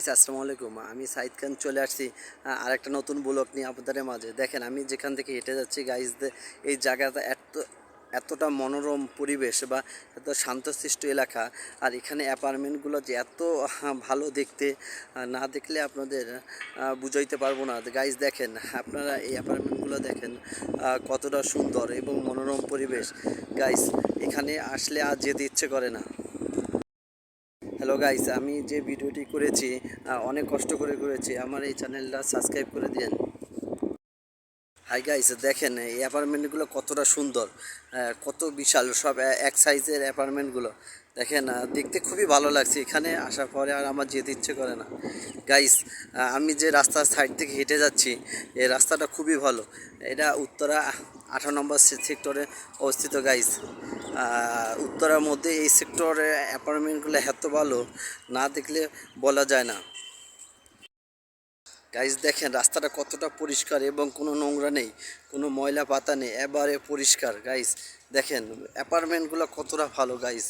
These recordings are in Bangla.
আসসালামু আলাইকুম আমি সাইদ খান চলে আসছি আহ, আরেকটা নতুন ব্লগ নিয়ে আপনাদের মাঝে। দেখেন আমি যেখান থেকে হেঁটে যাচ্ছি গাইজদের এই জায়গাটা এত এতটা মনোরম পরিবেশ বা এত শান্তশিষ্ট এলাকা আর এখানে অ্যাপার্টমেন্টগুলো যে এত ভালো দেখতে না দেখলে আপনাদের বুঝাইতে পারব না। গাইজ দেখেন আপনারা এই অ্যাপার্টমেন্টগুলো দেখেন কতটা সুন্দর এবং মনোরম পরিবেশ। গাইজ এখানে আসলে আর যেতে ইচ্ছে করে না। হ্যালো গাইস আমি যে ভিডিওটি করেছি অনেক কষ্ট করে করেছি, আমার এই চ্যানেলটা সাবস্ক্রাইব করে দিন হাই গাইস দেখেন, এই অ্যাপার্টমেন্টগুলো কতটা সুন্দর কত বিশাল, সব এক সাইজের অ্যাপার্টমেন্টগুলো। দেখেন দেখতে খুবই ভালো লাগছে, এখানে আসার পরে আর আমার যেতে ইচ্ছে করে না। গাইস আমি যে রাস্তার সাইড থেকে হেঁটে যাচ্ছি, এই রাস্তাটা খুবই ভালো। এটা উত্তরা আঠারো নম্বর সেক্টরে অবস্থিত গাইস উত্তরার মধ্যে এই সেক্টরে অ্যাপার্টমেন্টগুলো এত ভালো, না দেখলে বলা যায় না। গাইজ দেখেন, রাস্তাটা কতটা পরিষ্কার এবং কোনো নোংরা নেই, কোনো ময়লা পাতা নেই, এবারে পরিষ্কার। গাইজ দেখেন অ্যাপার্টমেন্টগুলো কতটা ভালো গাইজ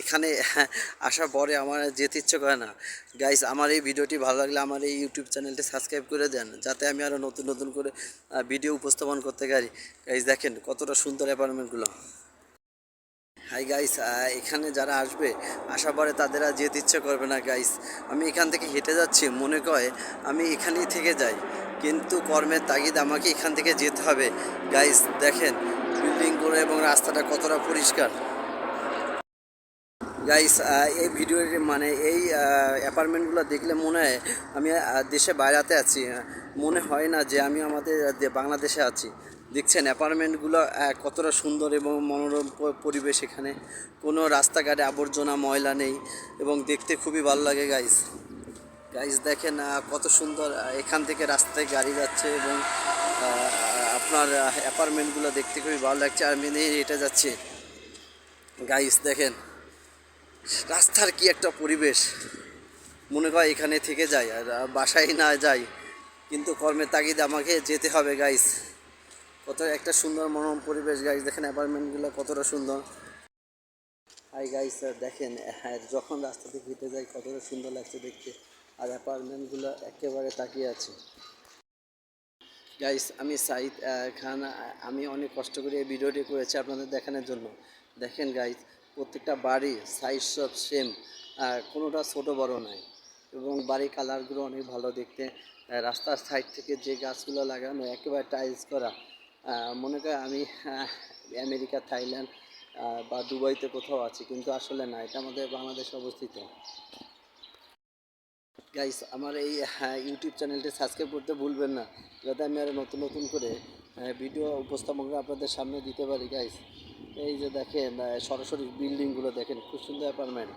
এখানে আসার পরে আমার যেতে ইচ্ছে করে না। গাইজ আমার এই ভিডিওটি ভালো লাগলে আমার এই ইউটিউব চ্যানেলটি সাবস্ক্রাইব করে দেন, যাতে আমি আরও নতুন নতুন করে ভিডিও উপস্থাপন করতে পারি। গাইজ দেখেন কতটা সুন্দর অ্যাপার্টমেন্টগুলো হাই গাইস এখানে যারা আসবে, আসার পরে তাদের আর যেতে ইচ্ছে করবে না গাইস আমি এখান থেকে হেঁটে যাচ্ছি, মনে করে আমি এখানেই থেকে যাই। কিন্তু কর্মের তাগিদ আমাকে এখান থেকে যেতে হবে। গাইস দেখেন বিল্ডিং করে এবং রাস্তাটা কতটা পরিষ্কার। গাইস এই ভিডিওর মানে এই অ্যাপার্টমেন্টগুলো দেখলে মনে হয় আমি দেশে বাইরাতে আছি। মনে হয় না যে আমি আমাদের বাংলাদেশে আছি। দেখছেন অ্যাপার্টমেন্টগুলো কতটা সুন্দর এবং মনোরম পরিবেশ এখানে। কোনো রাস্তাঘাটে আবর্জনা, ময়লা নেই এবং দেখতে খুবই ভালো লাগে গাইস গাইস দেখেন কত সুন্দর এখান থেকে রাস্তায় গাড়ি যাচ্ছে এবং আপনার অ্যাপার্টমেন্টগুলো দেখতে খুবই ভালো লাগছে। আর আমি হেঁটে যাচ্ছে। গাইস দেখেন রাস্তার কি একটা পরিবেশ? মনে হয় এখানে থেকে যাই আর বাসায় না যাই। কিন্তু কর্মের তাগিদে আমাকে যেতে হবে গাইস কত একটা সুন্দর মনোরম পরিবেশ গাইস দেখেন অ্যাপার্টমেন্টগুলো কতটা সুন্দর। হাই গাইস দেখেন হ্যাঁ, যখন রাস্তা থেকে হেঁটে যাই কতটা সুন্দর লাগছে দেখতে। আর অ্যাপার্টমেন্টগুলো একেবারে তাকিয়ে আছে। গাইস আমি সাইদ খান আমি অনেক কষ্ট করে এই ভিডিওটি করেছি আপনাদের দেখানোর জন্য। দেখেন গাইস প্রত্যেকটা বাড়ি সাইজ সব সেম কোনোটা ছোট বড় নাই এবং বাড়ির কালারগুলো অনেক ভালো দেখতে। রাস্তার সাইড থেকে যে গাছগুলো লাগানো, একেবারে টাইলস করা। মনে করে আমি আমেরিকা, থাইল্যান্ড বা দুবাইতে কোথাও আছি, কিন্তু আসলে না, এটা আমাদের বাংলাদেশে অবস্থিত। গাইস আমার এই ইউটিউব চ্যানেলটি সাবস্ক্রাইব করতে ভুলবেন না। যাতে আমি আরও নতুন নতুন করে ভিডিও উপস্থাপন করে আপনাদের সামনে দিতে পারি গাইস এই যে দেখেন সরাসরি বিল্ডিংগুলো দেখেন খুব সুন্দর অ্যাপার্টমেন্ট